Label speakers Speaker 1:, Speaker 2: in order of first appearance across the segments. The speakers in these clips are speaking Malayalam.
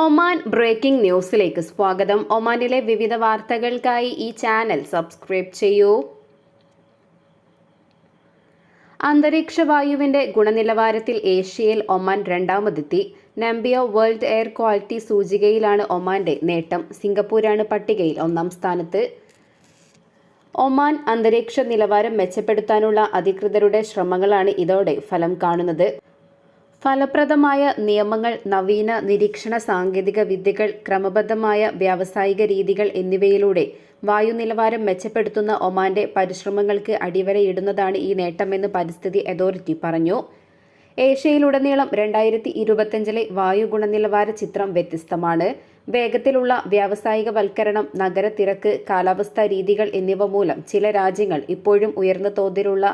Speaker 1: ഒമാൻ ബ്രേക്കിംഗ് ന്യൂസിലേക്ക് സ്വാഗതം. ഒമാനിലെ വിവിധ വാർത്തകൾക്കായി ഈ ചാനൽ സബ്സ്ക്രൈബ് ചെയ്യൂ. അന്തരീക്ഷ വായുവിന്റെ ഗുണനിലവാരത്തിൽ ഏഷ്യയിൽ ഒമാൻ രണ്ടാമതെത്തി. നമ്പിയ വേൾഡ് എയർ ക്വാളിറ്റി സൂചികയിലാണ് ഒമാന്റെ നേട്ടം. സിംഗപ്പൂരാണ് പട്ടികയിൽ ഒന്നാം സ്ഥാനത്ത്. ഒമാൻ അന്തരീക്ഷ നിലവാരം മെച്ചപ്പെടുത്താനുള്ള അധികൃതരുടെ ശ്രമങ്ങളാണ് ഇതോടെ ഫലം കാണുന്നത്. ഫലപ്രദമായ നിയമങ്ങൾ നവീന നിരീക്ഷണ സാങ്കേതിക വിദ്യകൾ ക്രമബദ്ധമായ വ്യാവസായിക രീതികൾ എന്നിവയിലൂടെ വായു നിലവാരം മെച്ചപ്പെടുത്തുന്ന ഒമാന്റെ പരിശ്രമങ്ങൾക്ക് അടിവരയിടുന്നതാണ് ഈ നേട്ടമെന്ന് പരിസ്ഥിതി അതോറിറ്റി പറഞ്ഞു. ഏഷ്യയിലുടനീളം രണ്ടായിരത്തി ഇരുപത്തിയഞ്ചിലെ വായു ഗുണനിലവാര ചിത്രം വ്യത്യസ്തമാണ്. വേഗത്തിലുള്ള വ്യാവസായികവൽക്കരണം വൽക്കരണം നഗരത്തിരക്ക് കാലാവസ്ഥാ രീതികൾ എന്നിവ മൂലം ചില രാജ്യങ്ങൾ ഇപ്പോഴും ഉയർന്ന തോതിലുള്ള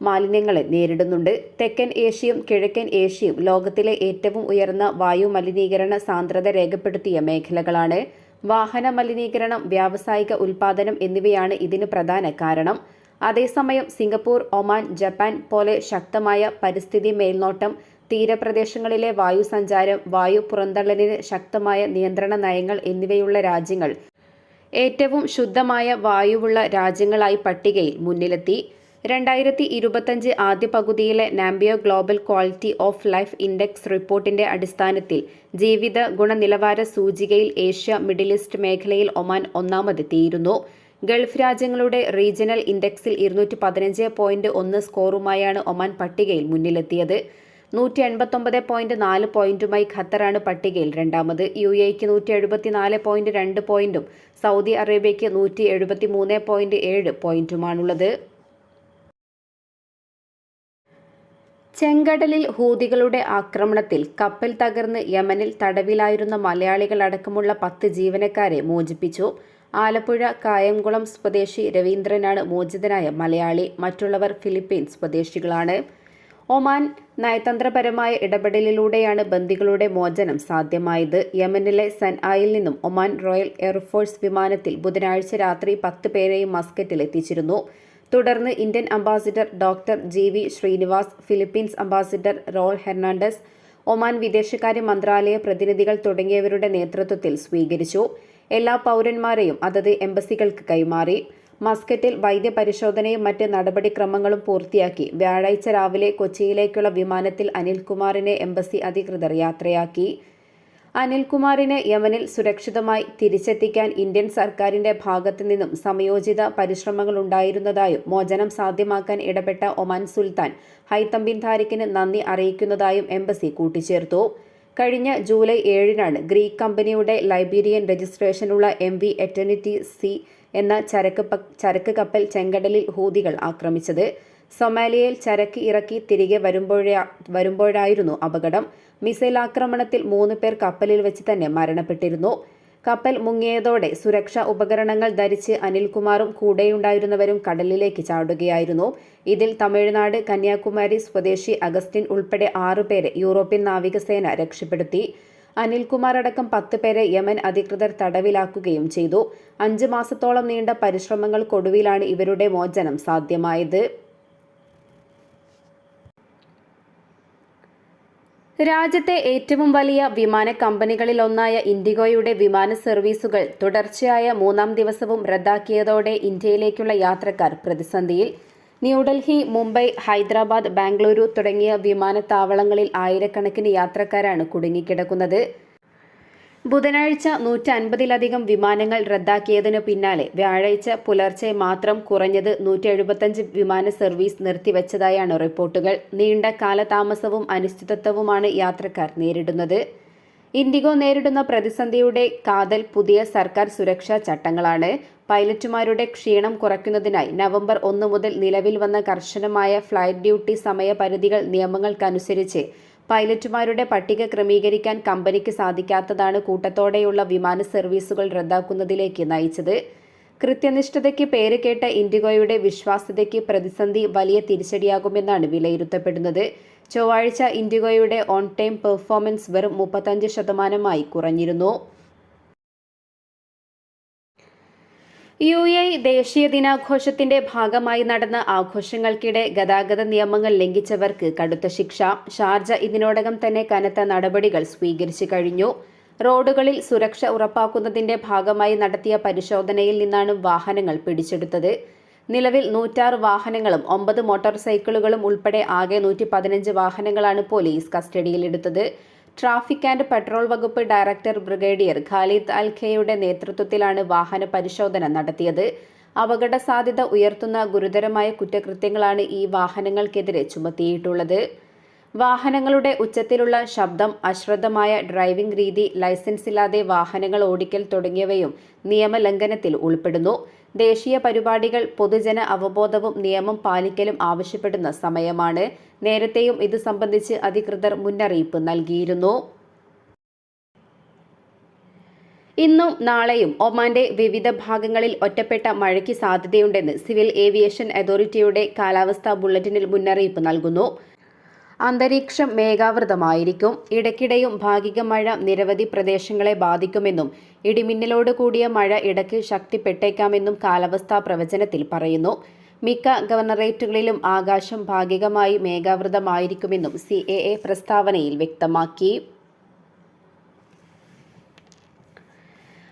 Speaker 1: മാലിന്യങ്ങളെ നേരിടുന്നുണ്ട്. തെക്കൻ ഏഷ്യയും കിഴക്കൻ ഏഷ്യയും ലോകത്തിലെ ഏറ്റവും ഉയർന്ന വായു മലിനീകരണ സാന്ദ്രത രേഖപ്പെടുത്തിയ മേഖലകളാണ്. വാഹന മലിനീകരണം വ്യാവസായിക ഉൽപാദനം എന്നിവയാണ് ഇതിന് പ്രധാന കാരണം. അതേസമയം സിംഗപ്പൂർ ഒമാൻ ജപ്പാൻ പോലെ ശക്തമായ പരിസ്ഥിതി മേൽനോട്ടം തീരപ്രദേശങ്ങളിലെ വായു സഞ്ചാരം വായു പുറന്തള്ളലിന് ശക്തമായ നിയന്ത്രണ നയങ്ങൾ എന്നിവയുള്ള രാജ്യങ്ങൾ ഏറ്റവും ശുദ്ധമായ വായുവുള്ള രാജ്യങ്ങളായി പട്ടികയിൽ മുന്നിലെത്തി. രണ്ടായിരത്തി ഇരുപത്തഞ്ച് ആദ്യ പകുതിയിലെ Numbeo global quality of life index റിപ്പോർട്ടിന്റെ അടിസ്ഥാനത്തിൽ ജീവിത ഗുണനിലവാര സൂചികയിൽ ഏഷ്യ മിഡിൽ ഈസ്റ്റ് മേഖലയിൽ ഒമാൻ ഒന്നാമതെത്തിയിരുന്നു. ഗൾഫ് രാജ്യങ്ങളുടെ റീജിയണൽ ഇൻഡെക്സിൽ ഇരുന്നൂറ്റി പതിനഞ്ച് പോയിന്റ് ഒന്ന് സ്കോറുമായാണ് ഒമാൻ പട്ടികയിൽ മുന്നിലെത്തിയത്. നൂറ്റി എൺപത്തൊമ്പത് പോയിന്റ് നാല് പോയിന്റുമായി ഖത്തറാണ് പട്ടികയിൽ രണ്ടാമത്. യു എക്ക് നൂറ്റി എഴുപത്തിനാല് പോയിന്റ് രണ്ട് പോയിന്റും സൗദി അറേബ്യയ്ക്ക് നൂറ്റി എഴുപത്തി മൂന്ന് പോയിന്റ് ഏഴ് പോയിന്റുമാണുള്ളത്. ചെങ്കടലിൽ ഹൂതികളുടെ ആക്രമണത്തിൽ കപ്പൽ തകർന്ന് യമനിൽ തടവിലായിരുന്ന മലയാളികളടക്കമുള്ള പത്ത് ജീവനക്കാരെ മോചിപ്പിച്ചു. ആലപ്പുഴ കായംകുളം സ്വദേശി രവീന്ദ്രനാണ് മോചിതനായ മലയാളി. മറ്റുള്ളവർ ഫിലിപ്പീൻസ് സ്വദേശികളാണ്. ഒമാൻ നയതന്ത്രപരമായ ഇടപെടലിലൂടെയാണ് ബന്ദികളുടെ മോചനം സാധ്യമായത്. യമനിലെ സൻആയിൽ നിന്നും ഒമാൻ റോയൽ എയർഫോഴ്സ് വിമാനത്തിൽ ബുധനാഴ്ച രാത്രി പത്ത് പേരെയും മസ്കറ്റിൽ എത്തിച്ചിരുന്നു തുടർന്ന് Indian ambassador doctor G V Srinivas Philippines ambassador Raul Hernandez Oman വിദേശകാര്യ മന്ത്രാലയ പ്രതിനിധികൾ തുടങ്ങിയവരുടെ നേതൃത്വത്തിൽ സ്വീകരിച്ചു. എല്ലാ പൗരന്മാരെയും അതത് എംബസികൾക്ക് കൈമാറി. മസ്കറ്റിൽ വൈദ്യപരിശോധനയും മറ്റ് നടപടിക്രമങ്ങളും പൂർത്തിയാക്കി. വ്യാഴാഴ്ച രാവിലെ കൊച്ചിയിലേക്കുള്ള വിമാനത്തിൽ അനിൽകുമാറിനെ എംബസി അധികൃതർ യാത്രയാക്കി. അനിൽകുമാറിനെ യമനിൽ സുരക്ഷിതമായി തിരിച്ചെത്തിക്കാൻ ഇന്ത്യൻ സർക്കാരിന്റെ ഭാഗത്തു നിന്നും സമയോചിത പരിശ്രമങ്ങൾ ഉണ്ടായിരുന്നതായും മോചനം സാധ്യമാക്കാൻ ഇടപെട്ട ഒമാൻ സുൽത്താൻ ഹൈത്തം താരിഖിന് നന്ദി അറിയിക്കുന്നതായും എംബസി കൂട്ടിച്ചേർത്തു. കഴിഞ്ഞ ജൂലൈ ഏഴിനാണ് ഗ്രീക്ക് കമ്പനിയുടെ ലൈബീരിയൻ രജിസ്ട്രേഷനുള്ള എം വി എറ്റർണിറ്റി സി എന്ന ചരക്ക് ചരക്ക് കപ്പൽ ചെങ്കടലിൽ ഹൂതികൾ ആക്രമിച്ചത്. സൊമാലിയയിൽ ചരക്ക് ഇറക്കി തിരികെ വരുമ്പോഴേ വരുമ്പോഴായിരുന്നു അപകടം. മിസൈൽ ആക്രമണത്തിൽ മൂന്ന് പേർ കപ്പലിൽ വെച്ച് തന്നെ മരണപ്പെട്ടിരുന്നു. കപ്പൽ മുങ്ങിയതോടെ സുരക്ഷാ ഉപകരണങ്ങൾ ധരിച്ച് അനിൽകുമാറും കൂടെയുണ്ടായിരുന്നവരും കടലിലേക്ക് ചാടുകയായിരുന്നു. ഇതിൽ തമിഴ്നാട് കന്യാകുമാരി സ്വദേശി അഗസ്റ്റിൻ ഉൾപ്പെടെ ആറുപേരെ യൂറോപ്യൻ നാവികസേന രക്ഷപ്പെടുത്തി. അനിൽകുമാർ അടക്കം പത്ത് പേരെ യമൻ അധികൃതർ തടവിലാക്കുകയും ചെയ്തു. അഞ്ച് മാസത്തോളം നീണ്ട പരിശ്രമങ്ങൾക്കൊടുവിലാണ് ഇവരുടെ മോചനം സാധ്യമായത്. രാജ്യത്തെ ഏറ്റവും വലിയ വിമാന കമ്പനികളിലൊന്നായ ഇൻഡിഗോയുടെ വിമാന സർവീസുകൾ തുടർച്ചയായ മൂന്നാം ദിവസവും റദ്ദാക്കിയതോടെ ഇന്ത്യയിലേക്കുള്ള യാത്രക്കാർ പ്രതിസന്ധിയിൽ. ന്യൂഡൽഹി മുംബൈ ഹൈദരാബാദ് ബാംഗ്ലൂരു തുടങ്ങിയ വിമാനത്താവളങ്ങളിൽ ആയിരക്കണക്കിന് യാത്രക്കാരാണ് കുടുങ്ങിക്കിടക്കുന്നത്. ബുധനാഴ്ച നൂറ്റി അൻപതിലധികം വിമാനങ്ങൾ റദ്ദാക്കിയതിനു പിന്നാലെ വ്യാഴാഴ്ച പുലർച്ചെ മാത്രം കുറഞ്ഞത് നൂറ്റി വിമാന സർവീസ് നിർത്തിവച്ചതായാണ് റിപ്പോർട്ടുകൾ. നീണ്ട കാലതാമസവും അനിശ്ചിതത്വവുമാണ് യാത്രക്കാർ നേരിടുന്നത്. ഇൻഡിഗോ നേരിടുന്ന പ്രതിസന്ധിയുടെ കാതൽ പുതിയ സർക്കാർ സുരക്ഷാ ചട്ടങ്ങളാണ്. പൈലറ്റുമാരുടെ ക്ഷീണം കുറയ്ക്കുന്നതിനായി നവംബർ ഒന്ന് മുതൽ നിലവിൽ വന്ന കർശനമായ ഫ്ലൈറ്റ് ഡ്യൂട്ടി സമയപരിധികൾ നിയമങ്ങൾക്കനുസരിച്ച് പൈലറ്റുമാരുടെ പട്ടിക ക്രമീകരിക്കാൻ കമ്പനിക്ക് സാധിക്കാത്തതാണ് കൂട്ടത്തോടെയുള്ള വിമാന സർവീസുകൾ റദ്ദാക്കുന്നതിലേക്ക് നയിച്ചത്. കൃത്യനിഷ്ഠതയ്ക്ക് പേര് കേട്ട ഇൻഡിഗോയുടെ വിശ്വാസ്യതയ്ക്ക് പ്രതിസന്ധി വലിയ തിരിച്ചടിയാകുമെന്നാണ് വിലയിരുത്തപ്പെടുന്നത്. ചൊവ്വാഴ്ച ഇൻഡിഗോയുടെ ഓൺ ടൈം പെർഫോമൻസ് വെറും മുപ്പത്തഞ്ച് ശതമാനമായി കുറഞ്ഞിരുന്നു. യു എ ദേശീയ ദിനാഘോഷത്തിന്റെ ഭാഗമായി നടന്ന ആഘോഷങ്ങൾക്കിടെ ഗതാഗത നിയമങ്ങൾ ലംഘിച്ചവർക്ക് കടുത്ത ശിക്ഷ. ഷാർജ ഇതിനോടകം തന്നെ കനത്ത നടപടികൾ സ്വീകരിച്ചു കഴിഞ്ഞു. റോഡുകളിൽ സുരക്ഷ ഉറപ്പാക്കുന്നതിന്റെ ഭാഗമായി നടത്തിയ പരിശോധനയിൽ നിന്നാണ് വാഹനങ്ങൾ പിടിച്ചെടുത്തത്. നിലവിൽ നൂറ്റാറ് വാഹനങ്ങളും ഒമ്പത് മോട്ടോർ സൈക്കിളുകളും ഉൾപ്പെടെ ആകെ നൂറ്റി പതിനഞ്ച് വാഹനങ്ങളാണ് പോലീസ് കസ്റ്റഡിയിലെടുത്തത്. ട്രാഫിക് ആൻഡ് പെട്രോൾ വകുപ്പ് ഡയറക്ടർ ബ്രിഗേഡിയർ ഖാലിദ് അൽഖയുടെ നേതൃത്വത്തിലാണ് വാഹന പരിശോധന നടത്തിയത്. അപകട സാധ്യത ഉയർത്തുന്ന ഗുരുതരമായ കുറ്റകൃത്യങ്ങളാണ് ഈ വാഹനങ്ങൾക്കെതിരെ ചുമത്തിയിട്ടുള്ളത്. വാഹനങ്ങളുടെ ഉച്ചത്തിലുള്ള ശബ്ദം അശ്രദ്ധമായ ഡ്രൈവിംഗ് രീതി ലൈസൻസ് ഇല്ലാതെ വാഹനങ്ങൾ ഓടിക്കൽ തുടങ്ങിയവയും നിയമലംഘനത്തിൽ ഉൾപ്പെടുന്നു. ദേശീയ പരിപാടികൾ പൊതുജന അവബോധവും നിയമം പാലിക്കലും ആവശ്യപ്പെടുന്ന സമയമാണ്. നേരത്തെയും ഇത് സംബന്ധിച്ച് അധികൃതർ മുന്നറിയിപ്പ് നൽകിയിരുന്നു. ഇന്നും നാളെയും ഒമാന്റെ വിവിധ ഭാഗങ്ങളിൽ ഒറ്റപ്പെട്ട മഴയ്ക്ക് സാധ്യതയുണ്ടെന്ന് സിവിൽ ഏവിയേഷൻ അതോറിറ്റിയുടെ കാലാവസ്ഥാ ബുള്ളറ്റിനിൽ മുന്നറിയിപ്പ് നൽകുന്നു. അന്തരീക്ഷം മേഘാവൃതമായിരിക്കും. ഇടയ്ക്കിടെയും ഭാഗിക മഴ നിരവധി പ്രദേശങ്ങളെ ബാധിക്കുമെന്നും ഇടിമിന്നലോട് കൂടിയ മഴ ഇടയ്ക്ക് ശക്തിപ്പെട്ടേക്കാമെന്നും കാലാവസ്ഥാ പ്രവചനത്തിൽ പറയുന്നു. മിക്ക ഗവർണറേറ്റുകളിലും ആകാശം ഭാഗികമായി മേഘാവൃതമായിരിക്കുമെന്നും സി എ എ പ്രസ്താവനയിൽ വ്യക്തമാക്കി.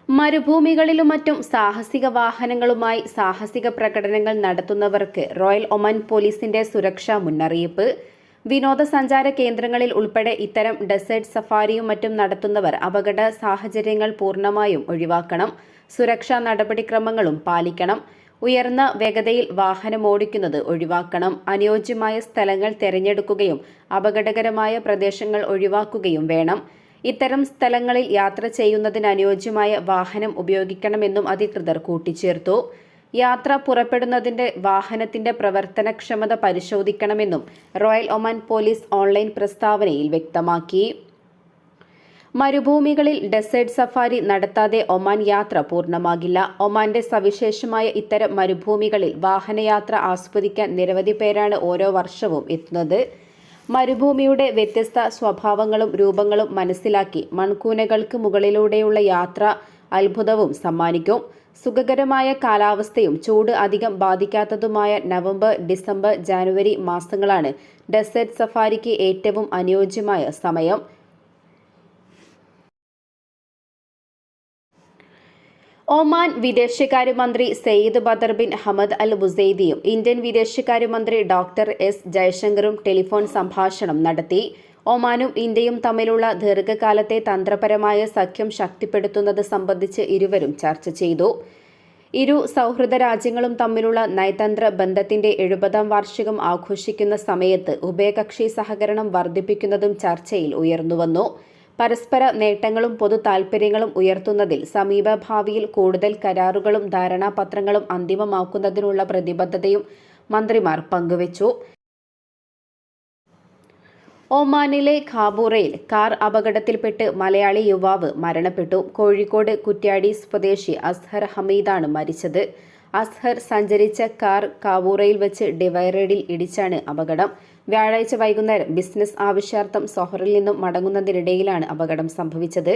Speaker 1: മരുഭൂമികളിലും മറ്റും സാഹസിക വാഹനങ്ങളുമായി സാഹസിക പ്രകടനങ്ങൾ നടത്തുന്നവർക്ക് റോയൽ ഒമാൻ പോലീസിന്റെ സുരക്ഷാ മുന്നറിയിപ്പ്. വിനോദസഞ്ചാര കേന്ദ്രങ്ങളിൽ ഉൾപ്പെടെ ഇത്തരം ഡെസേർട്ട് സഫാരിയും മറ്റും നടത്തുന്നവർ അപകട സാഹചര്യങ്ങൾ പൂർണമായും ഒഴിവാക്കണം. സുരക്ഷാ നടപടിക്രമങ്ങളും പാലിക്കണം. ഉയർന്ന വേഗതയിൽ വാഹനം ഓടിക്കുന്നത് ഒഴിവാക്കണം. അനുയോജ്യമായ സ്ഥലങ്ങൾ തിരഞ്ഞെടുക്കുകയും അപകടകരമായ പ്രദേശങ്ങൾ ഒഴിവാക്കുകയും വേണം. ഇത്തരം സ്ഥലങ്ങളിൽ യാത്ര ചെയ്യുന്നതിന് അനുയോജ്യമായ വാഹനം ഉപയോഗിക്കണമെന്നും അധികൃതർ കൂട്ടിച്ചേർത്തു. യാത്ര പുറപ്പെടുന്നതിന്റെ വാഹനത്തിന്റെ പ്രവർത്തനക്ഷമത പരിശോധിക്കണമെന്നും റോയൽ ഒമാൻ പോലീസ് ഓൺലൈൻ പ്രസ്താവനയിൽ വ്യക്തമാക്കി. മരുഭൂമികളിൽ ഡെസേർട്ട് സഫാരി നടത്താതെ ഒമാൻ യാത്ര പൂർണമാകില്ല. ഒമാന്റെ സവിശേഷമായ ഇത്തരം മരുഭൂമികളിൽ വാഹനയാത്ര ആസ്വദിക്കാൻ നിരവധി പേരാണ് ഓരോ വർഷവും എത്തുന്നത്. മരുഭൂമിയുടെ വ്യത്യസ്ത സ്വഭാവങ്ങളും രൂപങ്ങളും മനസ്സിലാക്കി മൺകൂനകൾക്ക് മുകളിലൂടെയുള്ള യാത്ര അത്ഭുതവും സമ്മാനിക്കും. സുഖകരമായ കാലാവസ്ഥയും ചൂട് അധികം ബാധിക്കാത്തതുമായ നവംബർ ഡിസംബർ ജാനുവരി മാസങ്ങളാണ് ഡെസേർട്ട് സഫാരിക്ക് ഏറ്റവും അനുയോജ്യമായ സമയം. ഒമാൻ വിദേശകാര്യമന്ത്രി Sayyid Badr bin Hamad al ബുസൈദിയും Indian വിദേശകാര്യമന്ത്രി ഡോക്ടർ എസ് ജയശങ്കറും ടെലിഫോൺ സംഭാഷണം നടത്തി. ഒമാനും ഇന്ത്യയും തമ്മിലുള്ള ദീർഘകാലത്തെ തന്ത്രപരമായ സഖ്യം ശക്തിപ്പെടുത്തുന്നത് സംബന്ധിച്ച് ഇരുവരും ചർച്ച ചെയ്തു. ഇരു സൗഹൃദ രാജ്യങ്ങളും തമ്മിലുള്ള നയതന്ത്ര ബന്ധത്തിന്റെ എഴുപതാം വാർഷികം ആഘോഷിക്കുന്ന സമയത്ത് ഉഭയകക്ഷി സഹകരണം വർദ്ധിപ്പിക്കുന്നതും ചർച്ചയിൽ ഉയർന്നുവന്നു പരസ്പര നേട്ടങ്ങളും പൊതു താൽപര്യങ്ങളും ഉയർത്തുന്നതിൽ സമീപഭാവിയിൽ കൂടുതൽ കരാറുകളും ധാരണാപത്രങ്ങളും അന്തിമമാക്കുന്നതിനുള്ള പ്രതിബദ്ധതയും മന്ത്രിമാർ പങ്കുവച്ചു. ഒമാനിലെ ഖാബൂറയിൽ കാർ അപകടത്തിൽപ്പെട്ട് മലയാളി യുവാവ് മരണപ്പെട്ടു. കോഴിക്കോട് കുറ്റ്യാടി സ്വദേശി അസ്ഹർ ഹമീദാണ് മരിച്ചത്. അസ്ഹർ സഞ്ചരിച്ച കാർ കാവൂറയിൽ വെച്ച് ഡിവൈറേഡിൽ ഇടിച്ചാണ് അപകടം. വ്യാഴാഴ്ച വൈകുന്നേരം ബിസിനസ് ആവശ്യാർത്ഥം സൊഹറിൽ നിന്നും മടങ്ങുന്നതിനിടയിലാണ് അപകടം സംഭവിച്ചത്.